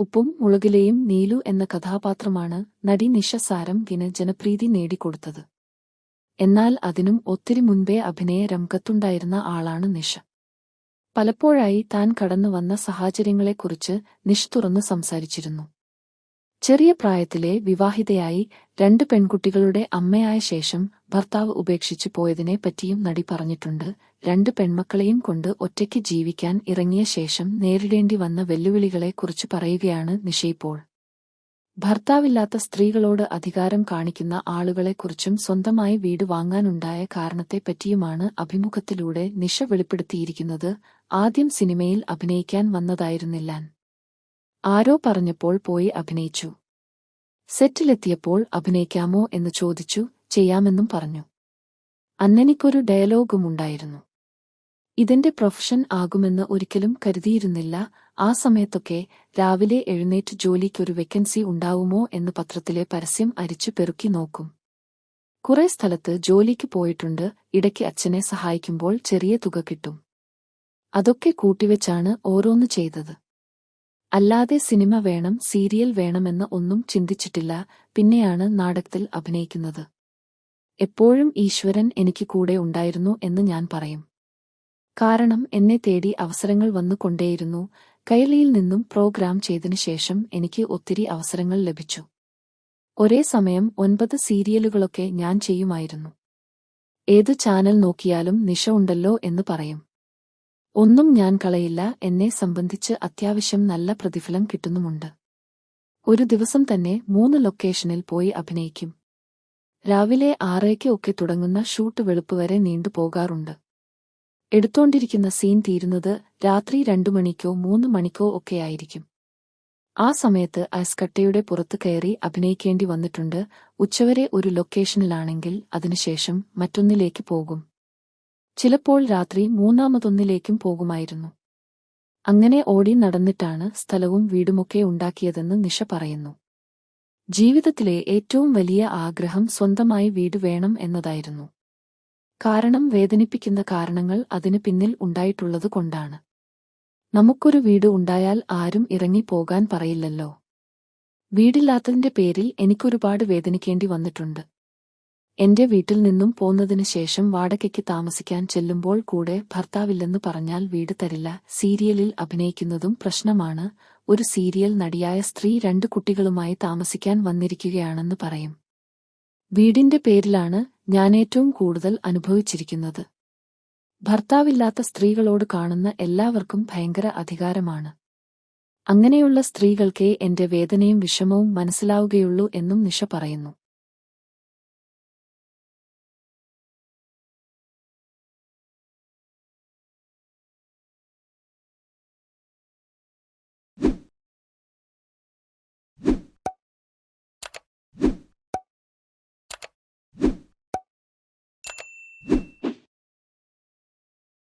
ഉപ്പും മുളകിലെയും നീലു എന്ന കഥാപാത്രമാണ് നടി നിഷ സാരംഗിന് ജനപ്രീതി നേടിക്കൊടുത്തത്. എന്നാൽ അതിനും ഒത്തിരി മുൻപേ അഭിനയ രംഗത്തുണ്ടായിരുന്ന ആളാണ് നിഷ. പലപ്പോഴായി താൻ കടന്നുവന്ന സാഹചര്യങ്ങളെക്കുറിച്ച് നിഷ് തുറന്നു സംസാരിച്ചിരുന്നു. ചെറിയ പ്രായത്തിലെ വിവാഹിതയായി രണ്ട് പെൺകുട്ടികളുടെ അമ്മയായ ശേഷം ഭർത്താവ് ഉപേക്ഷിച്ചു പോയതിനെ പറ്റിയും നടി പറഞ്ഞിട്ടുണ്ട്. രണ്ട് പെൺമക്കളെയും കൊണ്ട് ഒറ്റയ്ക്ക് ജീവിക്കാൻ ഇറങ്ങിയ ശേഷം നേരിടേണ്ടി വന്ന വെല്ലുവിളികളെക്കുറിച്ച് പറയുകയാണ് നിഷയിപ്പോൾ ഭർത്താവില്ലാത്ത സ്ത്രീകളോട് അധികാരം കാണിക്കുന്ന ആളുകളെക്കുറിച്ചും സ്വന്തമായി വീട് വാങ്ങാനുണ്ടായ കാരണത്തെപ്പറ്റിയുമാണ് അഭിമുഖത്തിലൂടെ നിഷ വെളിപ്പെടുത്തിയിരിക്കുന്നത്. ആദ്യം സിനിമയിൽ അഭിനയിക്കാൻ വന്നതായിരുന്നില്ലാൻ. ആരോ പറഞ്ഞപ്പോൾ പോയി അഭിനയിച്ചു. സെറ്റിലെത്തിയപ്പോൾ അഭിനയിക്കാമോ എന്ന് ചോദിച്ചു ചെയ്യാമെന്നും പറഞ്ഞു. അന്നെനിക്കൊരു ഡയലോഗുമുണ്ടായിരുന്നു. ഇതിന്റെ പ്രൊഫഷൻ ആകുമെന്ന് ഒരിക്കലും കരുതിയിരുന്നില്ല. ആ സമയത്തൊക്കെ രാവിലെ എഴുന്നേറ്റ് ജോലിക്കൊരു വെക്കൻസി ഉണ്ടാവുമോ എന്ന് പത്രത്തിലെ പരസ്യം അരിച്ചു പെറുക്കി നോക്കും. കുറെ സ്ഥലത്ത് ജോലിക്ക് പോയിട്ടുണ്ട്. ഇടയ്ക്ക് അച്ഛനെ സഹായിക്കുമ്പോൾ ചെറിയ തുക കിട്ടും. അതൊക്കെ കൂട്ടിവെച്ചാണ് ഓരോന്ന് ചെയ്തത്. അല്ലാതെ സിനിമ വേണം സീരിയൽ വേണമെന്ന് ഒന്നും ചിന്തിച്ചിട്ടില്ല. പിന്നെയാണ് നാടകത്തിൽ അഭിനയിക്കുന്നത്. എപ്പോഴും ഈശ്വരൻ എനിക്ക് കൂടെ ഉണ്ടായിരുന്നു എന്ന് ഞാൻ പറയും. കാരണം എന്നെ തേടി അവസരങ്ങൾ വന്നു കൊണ്ടേയിരുന്നു. കൈലിയിൽ നിന്നും പ്രോഗ്രാം ചെയ്തതിനു ശേഷം എനിക്ക് ഒത്തിരി അവസരങ്ങൾ ലഭിച്ചു. ഒരേ സമയം ഒൻപത് സീരിയലുകളൊക്കെ ഞാൻ ചെയ്യുമായിരുന്നു. ഏത് ചാനൽ നോക്കിയാലും നിഷ ഉണ്ടല്ലോ എന്ന് പറയും. ഒന്നും ഞാൻ കളയില്ല. എന്നെ സംബന്ധിച്ച് അത്യാവശ്യം നല്ല പ്രതിഫലം കിട്ടുന്നുമുണ്ട്. ഒരു ദിവസം തന്നെ മൂന്ന് ലൊക്കേഷനിൽ പോയി അഭിനയിക്കും. രാവിലെ ആറേക്ക് ഒക്കെ തുടങ്ങുന്ന ഷൂട്ട് വെളുപ്പ് വരെ നീണ്ടുപോകാറുണ്ട് എടുത്തോണ്ടിരിക്കുന്ന സീൻ തീരുന്നത് രാത്രി രണ്ടു മണിക്കോ മൂന്ന് മണിക്കോ ഒക്കെയായിരിക്കും ആ സമയത്ത് ഐസ്കട്ടയുടെ പുറത്ത് കയറി അഭിനയിക്കേണ്ടി വന്നിട്ടുണ്ട്. ഉച്ചവരെ ഒരു ലൊക്കേഷനിലാണെങ്കിൽ അതിനുശേഷം മറ്റൊന്നിലേക്ക് പോകും. ചിലപ്പോൾ രാത്രി മൂന്നാമതൊന്നിലേക്കും പോകുമായിരുന്നു. അങ്ങനെ ഓടി നടന്നിട്ടാണ് സ്ഥലവും വീടുമൊക്കെ ഉണ്ടാക്കിയതെന്ന് നിഷ പറയുന്നു. ജീവിതത്തിലെ ഏറ്റവും വലിയ ആഗ്രഹം സ്വന്തമായി വീട് വേണം എന്നതായിരുന്നു. കാരണം വേദനിപ്പിക്കുന്ന കാരണങ്ങൾ അതിനു പിന്നിൽ ഉണ്ടായിട്ടുള്ളത് കൊണ്ടാണ്. നമുക്കൊരു വീട് ഉണ്ടായാൽ ആരും ഇറങ്ങി പോകാൻ പറയില്ലല്ലോ. വീടില്ലാത്തതിന്റെ പേരിൽ എനിക്കൊരുപാട് വേദനിക്കേണ്ടി വന്നിട്ടുണ്ട്. എന്റെ വീട്ടിൽ നിന്നും പോന്നതിനു ശേഷം വാടകയ്ക്ക് താമസിക്കാൻ ചെല്ലുമ്പോൾ കൂടെ ഭർത്താവില്ലെന്ന് പറഞ്ഞാൽ വീട് തരില്ല. സീരിയലിൽ അഭിനയിക്കുന്നതും പ്രശ്നമാണ്. ഒരു സീരിയൽ നടിയായ സ്ത്രീ രണ്ട് കുട്ടികളുമായി താമസിക്കാൻ വന്നിരിക്കുകയാണെന്ന് പറയും. വീടിന്റെ പേരിലാണ് ഞാനേറ്റവും കൂടുതൽ അനുഭവിച്ചിരിക്കുന്നത്. ഭർത്താവില്ലാത്ത സ്ത്രീകളോട് കാണുന്ന എല്ലാവർക്കും ഭയങ്കര അധികാരമാണ്. അങ്ങനെയുള്ള സ്ത്രീകൾക്കേ എന്റെ വേദനയും വിഷമവും മനസ്സിലാവുകയുള്ളൂ എന്നും നിഷ പറയുന്നു.